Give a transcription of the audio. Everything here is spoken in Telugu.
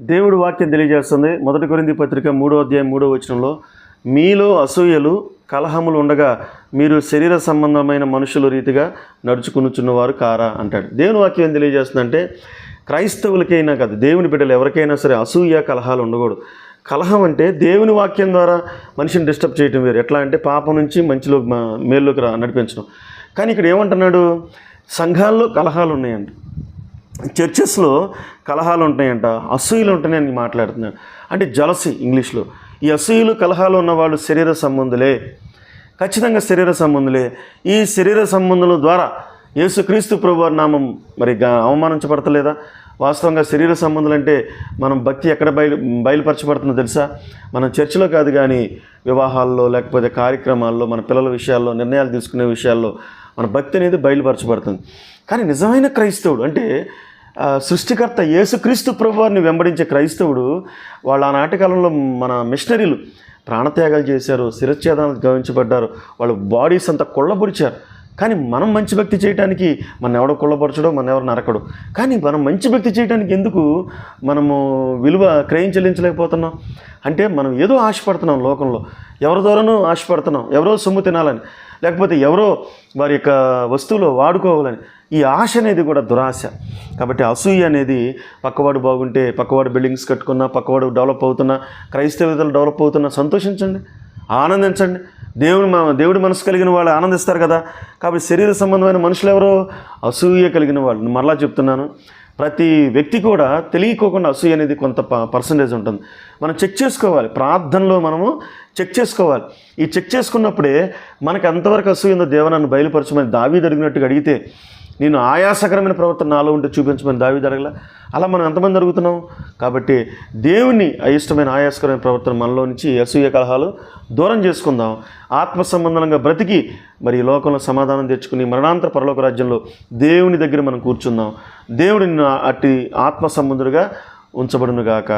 దేవుడు వాక్యం తెలియజేస్తుంది. మొదటి కొరింది పత్రిక మూడో అధ్యాయం మూడో వచనంలో మీలో అసూయలు కలహములు ఉండగా మీరు శరీర సంబంధమైన మనుషుల రీతిగా నడుచుకునుచున్నవారు కారా? అంటాడు. దేవుని వాక్యం ఏం తెలియజేస్తుందంటే క్రైస్తవులకైనా కాదు దేవుని బిడ్డలు ఎవరికైనా సరే అసూయ కలహాలు ఉండకూడదు. కలహం అంటే దేవుని వాక్యం ద్వారా మనిషిని డిస్టర్బ్ చేయటం వేరు. ఎట్లా అంటే పాపం నుంచి మంచిలో మేల్లోకి రా నడిపించడం. కానీ ఇక్కడ ఏమంటున్నాడు? సంఘాల్లో కలహాలు ఉన్నాయండి చర్చెస్లో కలహాలు ఉంటాయంట అసూయలు ఉంటాయని మాట్లాడుతున్నాడు అంటే జలసి ఇంగ్లీష్లో ఈ అసూయలు కలహాలు ఉన్నవాళ్ళు శరీర సంబంధులే. ఖచ్చితంగా శరీర సంబంధులే. ఈ శరీర సంబంధుల ద్వారా యేసుక్రీస్తు ప్రభు నామం మరి అవమానించబడతలేదా? వాస్తవంగా శరీర సంబంధులు అంటే మనం భక్తి ఎక్కడ బయలు బయలుపరచబడుతుందో తెలుసా? మనం చర్చిలో కాదు కానీ వివాహాల్లో లేకపోతే కార్యక్రమాల్లో మన పిల్లల విషయాల్లో నిర్ణయాలు తీసుకునే విషయాల్లో మన భక్తి అనేది బయలుపరచబడుతుంది. కానీ నిజమైన క్రైస్తవుడు అంటే సృష్టికర్త యేసుక్రీస్తు ప్రభువారిని వెంబడించే క్రైస్తవుడు వాళ్ళ ఆనాటి కాలంలో మన మిషనరీలు ప్రాణత్యాగాలు చేశారు శిరచ్ఛేదాలు గమనించబడ్డారు వాళ్ళ బాడీస్ అంతా కొళ్ళబుడిచారు కానీ మనం మంచి భక్తి చేయడానికి మన ఎవడో కుళ్ళపరచడో మన ఎవరు నరకడు. కానీ మనం మంచి భక్తి చేయడానికి ఎందుకు మనము విలువ క్రయం చెల్లించలేకపోతున్నాం? అంటే మనం ఏదో ఆశపడుతున్నాం లోకంలో. ఎవరి ద్వారానూ ఆశపడుతున్నాం. ఎవరో సొమ్ము తినాలని. లేకపోతే ఎవరో వారి యొక్క వస్తువులు వాడుకోవాలని. ఈ ఆశ అనేది కూడా దురాశ. కాబట్టి అసూయ అనేది పక్కవాడు బాగుంటే పక్కవాడు బిల్డింగ్స్ కట్టుకున్నా పక్కవాడు డెవలప్ అవుతున్నా క్రైస్తవితలు డెవలప్ అవుతున్నా సంతోషించండి ఆనందించండి. దేవుని మన దేవుడి మనసు కలిగిన వాళ్ళు ఆనందిస్తారు కదా. కాబట్టి శరీర సంబంధమైన మనుషులు ఎవరో? అసూయ కలిగిన వాళ్ళు. మరలా చెప్తున్నాను. ప్రతి వ్యక్తి కూడా తెలియకోకుండా అసూయ అనేది కొంత పర్సంటేజ్ ఉంటుంది. మనం చెక్ చేసుకోవాలి. ప్రార్థనలో మనము చెక్ చేసుకోవాలి. ఈ చెక్ చేసుకున్నప్పుడే మనకు ఎంతవరకు అసూయ ఉందో దేవనాన్ని బయలుపరచమని దావీ అడిగినట్టుగా అడిగితే నేను ఆయాసకరమైన ప్రవర్తన నాలో ఉంటే చూపించమని దావి అడగల. అలా మనం ఎంతమంది అడుగుతున్నాం? కాబట్టి దేవుని అయిష్టమైన ఆయాసకరమైన ప్రవర్తన మనలో నుంచి అసూయ కలహాలు దూరం చేసుకుందాం. ఆత్మ సంబంధంగా బ్రతికి మరి లోకంలో సమాధానం తెచ్చుకుని మరణాంతర పరలోక రాజ్యంలో దేవుని దగ్గర మనం కూర్చుందాం. దేవుడిని అట్టి ఆత్మ సంబంధుడిగా ఉంచబడునుగాక.